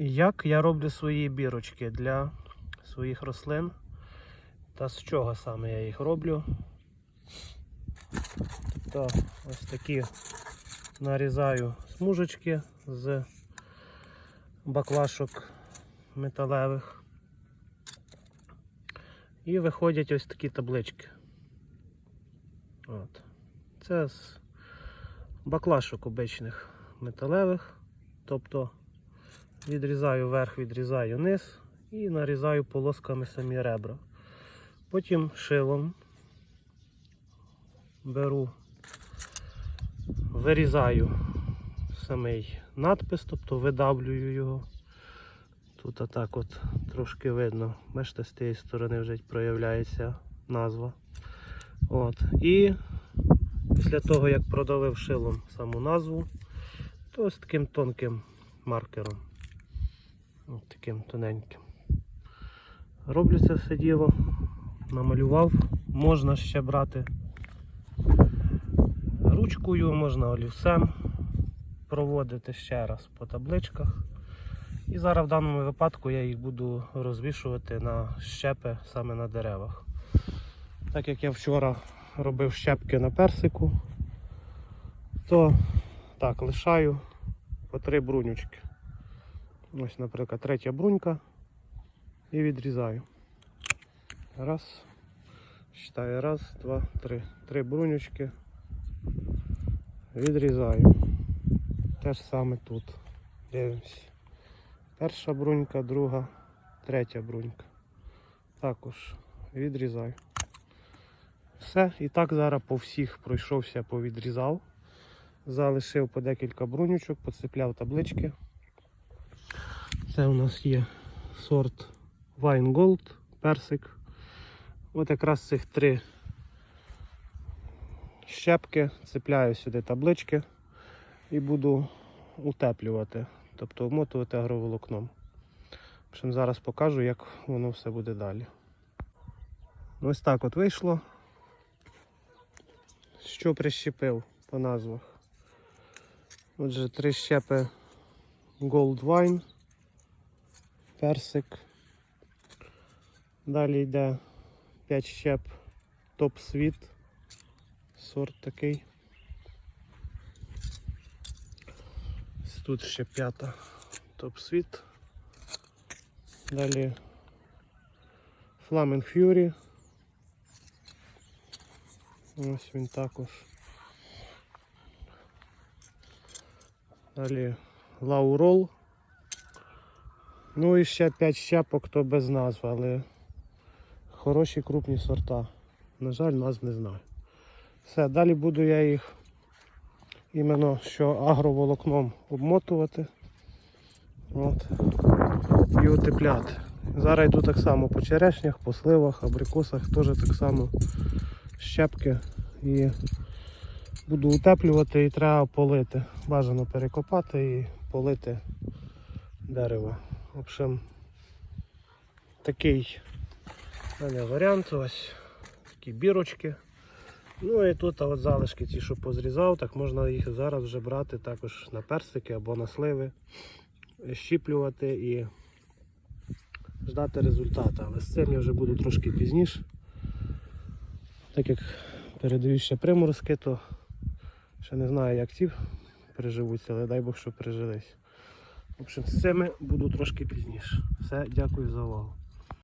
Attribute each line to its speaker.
Speaker 1: Як я роблю свої бірочки для своїх рослин та з чого саме я їх роблю? Тобто ось такі нарізаю смужечки з баклашок металевих. І виходять ось такі таблички. От. Це з баклашок обичних металевих. Тобто відрізаю верх, відрізаю низ і нарізаю полосками самі ребра. Потім шилом беру, вирізаю самий надпис, тобто видавлюю його. Тут отак от трошки видно, бачите, з тієї сторони вже проявляється назва. От. І після того, як продавив шилом саму назву, то з таким тонким маркером. Ось таким тоненьким. Роблю це все діло, намалював, можна ще брати ручкою, можна олівцем, проводити ще раз по табличках. І зараз в даному випадку я їх буду розвішувати на щепи саме на деревах. Так як я вчора робив щепки на персику, то так, лишаю по три брунючки. Ось, наприклад, третя брунька і відрізаю. Раз. Считаю, раз, два, три. Три брунючки. Відрізаю. Те ж саме тут. Дивимось. Перша брунька, друга, третя брунька. Також відрізаю. Все, і так зараз по всіх пройшовся, повідрізав. Залишив по декілька брунючок, поцепляв таблички. Це у нас є сорт Wine Gold, персик. От якраз цих три щепки, цепляю сюди таблички і буду утеплювати, тобто вмотувати агроволокном. Общем, зараз покажу, як воно все буде далі. Ось так от вийшло. Що прищепив по назвах. Отже, три щепи Gold Wine, персик. Далі йде 5 щеп Top Sweet, сорт такий. Тут ще п'ята Top Sweet. Далі Flaming Fury. Ось він також. Далі Лаурол. Ну і ще 5 щепок, то без назви, але хороші крупні сорта. На жаль, назв не знаю. Все, далі буду я їх іменно що агроволокном обмотувати. От. І утепляти. Зараз йду так само по черешнях, по сливах, абрикосах, теж так само щепки і буду утеплювати і треба полити. Бажано перекопати і полити дерево. В общем, такий мене варіант. Ось такі бірочки. Ну і тут от залишки ті, що позрізав, так можна їх зараз вже брати також на персики або на сливи, щіплювати і ждати результату. Але з цим я вже буду трошки пізніше. Так як передаю ще приморозки, то ще не знаю, як ці переживуться, але дай Бог, що пережились. В общем, з цими буду трошки пізніше. Все, дякую за увагу.